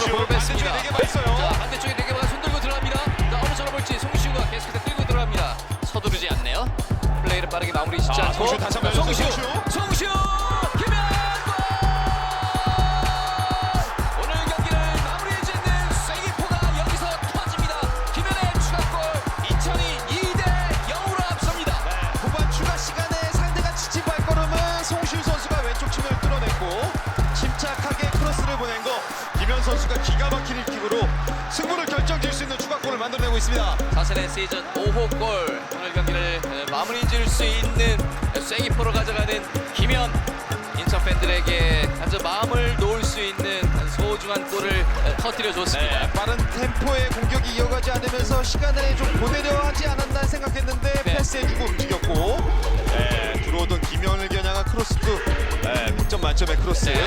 쪽으로 볼 뺐습니다. 자, 반대쪽에 네개만 손 들고 들어갑니다. 자, 어느 쪽으로 볼지 송시우가 계속해서 끌고 들어갑니다. 서두르지 않네요. 플레이를 빠르게 마무리 짓지 아, 않고 송시우 다시 한번 송시우, 송시우. 송시우, 결정질 수 있는 추가골을 만들어내고 있습니다. 자신의 시즌 5호 골 오늘 경기를 에, 마무리 지을 수 있는 쐐기포로 가져가는 김현 인천 팬들에게 아주 마음을 놓을 수 있는 소중한 골을 에, 터뜨려 줬습니다. 네, 빠른 템포의 공격이 이어가지 않으면서 시간을 좀 보내려 하지 않았나 생각했는데 네. 패스해주고 움직였고 네, 들어오던 김현을 겨냥한 크로스도 네, 100점 만점의 크로스 네.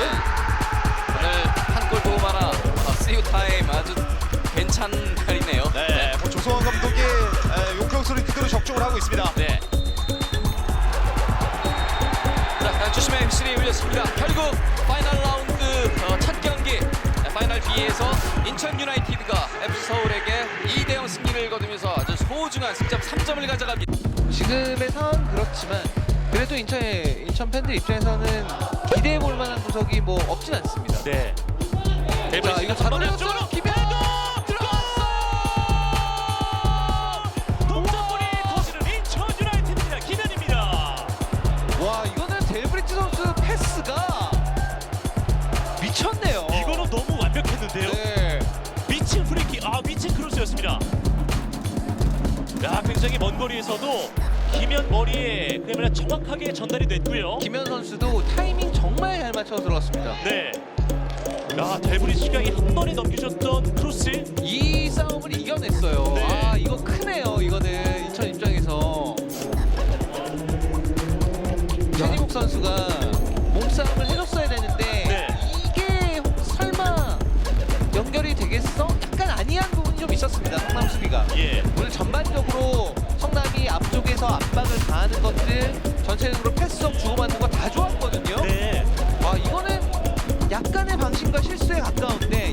오늘 한 골 보고 마라 아, you time 아주 괜찮은 날이네요. 네, 뭐 조성환 감독의 에, 용병수를 그대로 적중을 하고 있습니다. 네. 자, 주심의 휘슬이 울렸습니다. 결국 파이널 라운드 어, 첫 경기 네, 파이널 B에서 인천 유나이티드가 FC 서울에게 2대0 승리를 거두면서 아주 소중한 승점 3점을 가져갑니다. 지금의 상황은 그렇지만 그래도 인천의 인천 팬들 입장에서는 기대해 볼 만한 구석이 뭐 없진 않습니다. 네. 자, 이거 잘 올렸어 미쳤네요. 이거는 너무 완벽했는데요. 네. 미친 프리킥, 아 미친 크로스였습니다. 야, 굉장히 먼 거리에서도 김현 머리에 그야말로 정확하게 전달이 됐고요. 김현 선수도 타이밍 정말 잘 맞춰서 들어갔습니다. 네. 야, 델브리치가 한 번에 넘겨줬던 크로스. 이 싸움을 이겨냈어요. 네. 아, 이거 크네요. 이거는 인천 입장에서 최지국 선수가 성남 수비가. 예. 오늘 전반적으로 성남이 앞쪽에서 압박을 가하는 것들 전체적으로 패스업 주고받는 거 다 좋았거든요. 네. 와 이거는 약간의 방심과 실수에 가까운데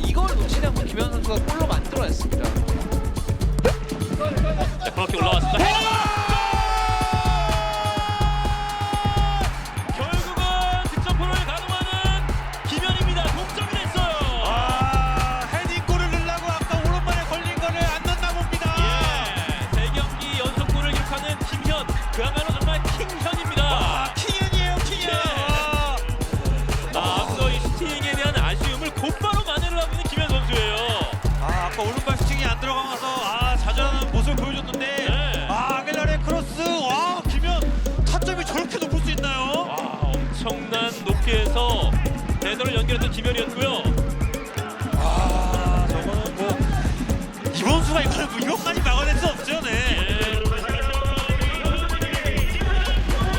이것까지 막아낼 수 없죠, 네.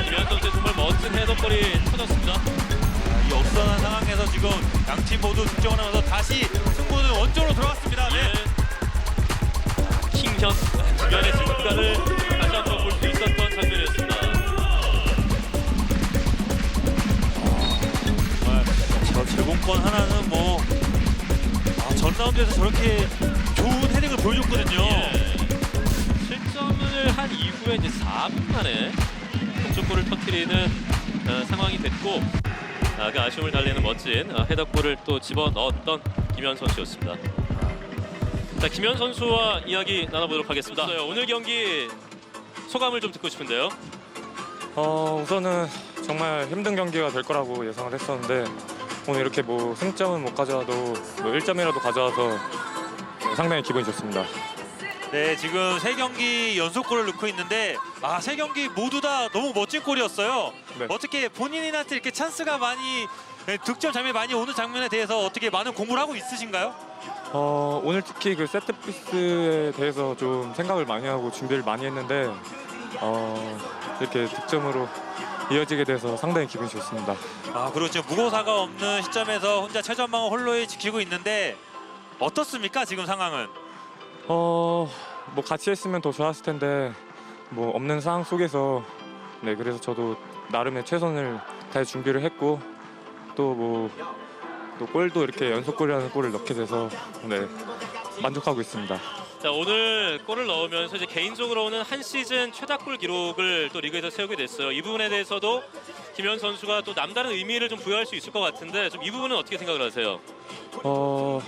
김현 선수의 정말 멋진 헤더골이 터졌습니다. 이 없선한 상황에서 지금 양 팀 모두 득점을 하면서 다시 승부는 원점으로 돌아갔습니다. 네. 예. 킹현 주변의 진가를 다시 한번 볼 수 있었던 장면이었습니다. 정말 저 제공권 하나는 뭐 아, 전 라운드에서 저렇게 좋은 헤딩을 보여줬거든요. 예. 실점을 한 이후에 이제 4분 만에 동점골을 터뜨리는 어, 상황이 됐고 아, 그 아쉬움을 달래는 멋진 어, 헤더골을 또 집어넣었던 김현 선수였습니다. 자, 김현 선수와 이야기 나눠보도록 하겠습니다. 오늘 경기 소감을 좀 듣고 싶은데요. 어, 우선은 정말 힘든 경기가 될 거라고 예상을 했었는데 오늘 이렇게 뭐 승점은 못 가져와도 뭐 1점이라도 가져와서 상당히 기분이 좋습니다. 네, 지금 세 경기 연속골을 넣고 있는데 아, 세 경기 모두 다 너무 멋진 골이었어요. 네. 어떻게 본인한테 이렇게 찬스가 많이 네, 득점 장면이 많이 오는 장면에 대해서 어떻게 많은 공부를 하고 있으신가요? 어, 오늘 특히 그 세트피스에 대해서 좀 생각을 많이 하고 준비를 많이 했는데 어, 이렇게 득점으로 이어지게 돼서 상당히 기분이 좋습니다. 아, 그리고 지금 무고사가 없는 시점에서 혼자 최전방을 홀로에 지키고 있는데 어떻습니까? 지금 상황은? 어, 뭐 같이 했으면 더 좋았을 텐데 뭐 없는 상황 속에서 네 그래서 저도 나름의 최선을 다해 준비를 했고 또 뭐 또 골도 이렇게 연속골이라는 골을 넣게 돼서 네 만족하고 있습니다. 자 오늘 골을 넣으면서 이제 개인적으로는 한 시즌 최다골 기록을 또 리그에서 세우게 됐어요. 이 부분에 대해서도 김현 선수가 또 남다른 의미를 좀 부여할 수 있을 것 같은데 좀 이 부분은 어떻게 생각을 하세요? 어,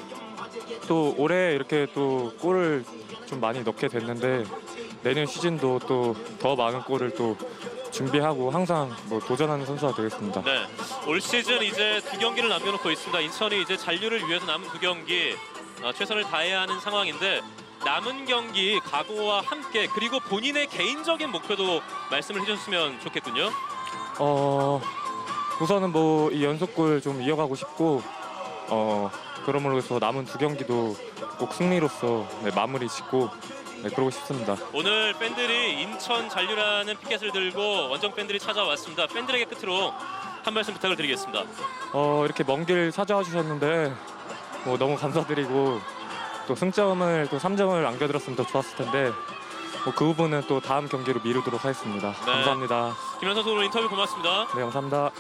또 올해 이렇게 또 골을 좀 많이 넣게 됐는데 내년 시즌도 또 더 많은 골을 또 준비하고 항상 뭐 도전하는 선수가 되겠습니다. 네, 올 시즌 이제 두 경기를 남겨놓고 있습니다. 인천이 이제 잔류를 위해서 남은 두 경기 어, 최선을 다해야 하는 상황인데 남은 경기 각오와 함께 그리고 본인의 개인적인 목표도 말씀을 해주셨으면 좋겠군요. 어, 우선은 뭐 이 연속골 좀 이어가고 싶고 어, 그러므로 해서 남은 두 경기도 꼭 승리로서 네, 마무리 짓고 네, 그러고 싶습니다. 오늘 팬들이 인천 잔류라는 피켓을 들고 원정 팬들이 찾아왔습니다. 팬들에게 끝으로 한 말씀 부탁을 드리겠습니다. 어, 이렇게 먼 길 찾아와 주셨는데 뭐 너무 감사드리고 또 승점을 또 3점을 안겨드렸으면 더 좋았을 텐데 뭐 그 부분은 또 다음 경기로 미루도록 하겠습니다. 감사합니다. 김현 선수 오늘 인터뷰 고맙습니다. 네, 감사합니다.